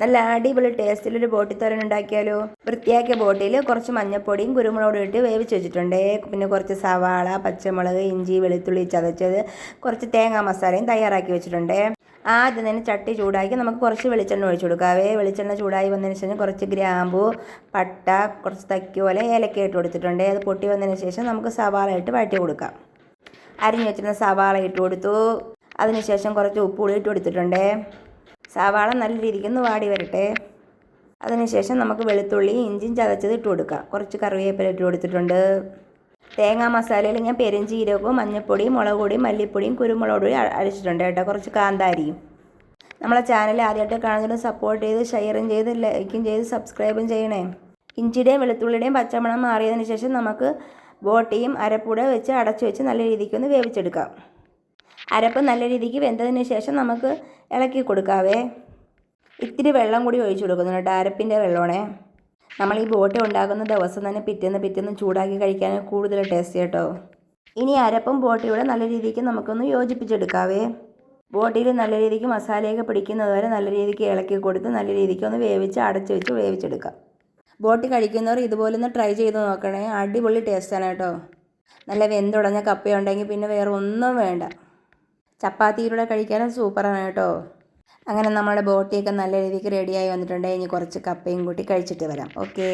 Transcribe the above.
നല്ല അടിപൊളി ടേസ്റ്റിലൊരു ബോട്ടിത്തോരൻ ഉണ്ടാക്കിയാലോ? വൃത്തിയാക്കിയ ബോട്ടിയിൽ കുറച്ച് മഞ്ഞപ്പൊടിയും കുരുമുളകും ഇട്ട് വേവിച്ച് വെച്ചിട്ടുണ്ട്. പിന്നെ കുറച്ച് സവാള പച്ചമുളക് ഇഞ്ചി വെളുത്തുള്ളി ചതച്ചത് കുറച്ച് തേങ്ങാ മസാലയും തയ്യാറാക്കി വെച്ചിട്ടുണ്ട്. ആദ്യം തന്നെ ചട്ടി ചൂടാക്കി നമുക്ക് കുറച്ച് വെളിച്ചെണ്ണ ഒഴിച്ചു കൊടുക്കാവേ വെളിച്ചെണ്ണ ചൂടായി വന്നതിന് ശേഷം കുറച്ച് ഗ്രാമ്പു പട്ട കുറച്ച് തക്കിയോല ഏലക്ക ഇട്ട് കൊടുത്തിട്ടുണ്ട്. അത് പൊട്ടി വന്നതിന് ശേഷം നമുക്ക് സവാള ഇട്ട് വഴറ്റി കൊടുക്കാം. അരിഞ്ഞു വെച്ചിരുന്ന സവാള ഇട്ട് കൊടുത്തു. അതിനുശേഷം കുറച്ച് ഉപ്പ് കൂടി ഇട്ട് കൊടുത്തിട്ടുണ്ട്. സവാള നല്ല രീതിക്ക് ഒന്ന് വാടി വരട്ടെ. അതിനുശേഷം നമുക്ക് വെളുത്തുള്ളി ഇഞ്ചിയും ചതച്ചത് ഇട്ട് കൊടുക്കാം. കുറച്ച് കറിവേപ്പില ഇട്ട് കൊടുത്തിട്ടുണ്ട്. തേങ്ങാ മസാലയിൽ ഞാൻ പെരുംജീരകവും മഞ്ഞൾപ്പൊടിയും മുളക് പൊടിയും മല്ലിപ്പൊടിയും കുരുമുളക് പൊടിയും അരച്ചിട്ടുണ്ട് കേട്ടോ. കുറച്ച് കാന്താരിയും. നമ്മളെ ചാനൽ ആദ്യമായിട്ട് കാണുന്നതിന് സപ്പോർട്ട് ചെയ്ത് ഷെയറും ചെയ്ത് ലൈക്കും ചെയ്ത് സബ്സ്ക്രൈബും ചെയ്യണേ. ഇഞ്ചിയുടെയും വെളുത്തുള്ളിയുടെയും പച്ചമണം മാറിയതിന് ശേഷം നമുക്ക് ബോട്ടിയും അരപ്പൂടെ വെച്ച് അടച്ചു വെച്ച് നല്ല രീതിക്ക് ഒന്ന് വേവിച്ചെടുക്കാം. അരപ്പ് നല്ല രീതിക്ക് വെന്തതിന് ശേഷം നമുക്ക് ഇളക്കി കൊടുക്കാവേ. ഇത്തിരി വെള്ളം കൂടി ഒഴിച്ചു കൊടുക്കുന്നു അരപ്പിന്റെ വെള്ളമാണേ. നമ്മൾ ഈ ബോട്ട് ഉണ്ടാക്കുന്ന ദിവസം തന്നെ പിറ്റേന്ന് പിറ്റേന്ന് ചൂടാക്കി കഴിക്കാൻ കൂടുതൽ ടേസ്റ്റ് കേട്ടോ. ഇനി അരപ്പും ബോട്ടിയുടെ നല്ല രീതിക്ക് നമുക്കൊന്ന് യോജിപ്പിച്ചെടുക്കാവേ. ബോട്ടിയിൽ നല്ല രീതിക്ക് മസാലയൊക്കെ പിടിക്കുന്നത് വരെ നല്ല രീതിക്ക് ഇളക്കി കൊടുത്ത് നല്ല രീതിക്ക് ഒന്ന് വേവിച്ച് അടച്ചു വെച്ച് വേവിച്ചെടുക്കാം. ബോട്ടി കഴിക്കുന്നവർ ഇതുപോലെ ഒന്ന് ട്രൈ ചെയ്ത് നോക്കണേ അടിപൊളി ടേസ്റ്റാണ് കേട്ടോ. നല്ല വെന്തുടഞ്ഞ കപ്പയുണ്ടെങ്കിൽ പിന്നെ വേറെ ഒന്നും വേണ്ട. ചപ്പാത്തിയിലൂടെ കഴിക്കാനും സൂപ്പറാണ് കേട്ടോ. അങ്ങനെ നമ്മുടെ ബോട്ടിയൊക്കെ നല്ല രീതിക്ക് റെഡിയായി വന്നിട്ടുണ്ട്. ഇനി കുറച്ച് കപ്പയും കൂട്ടി കഴിച്ചിട്ട് വരാം. ഓക്കേ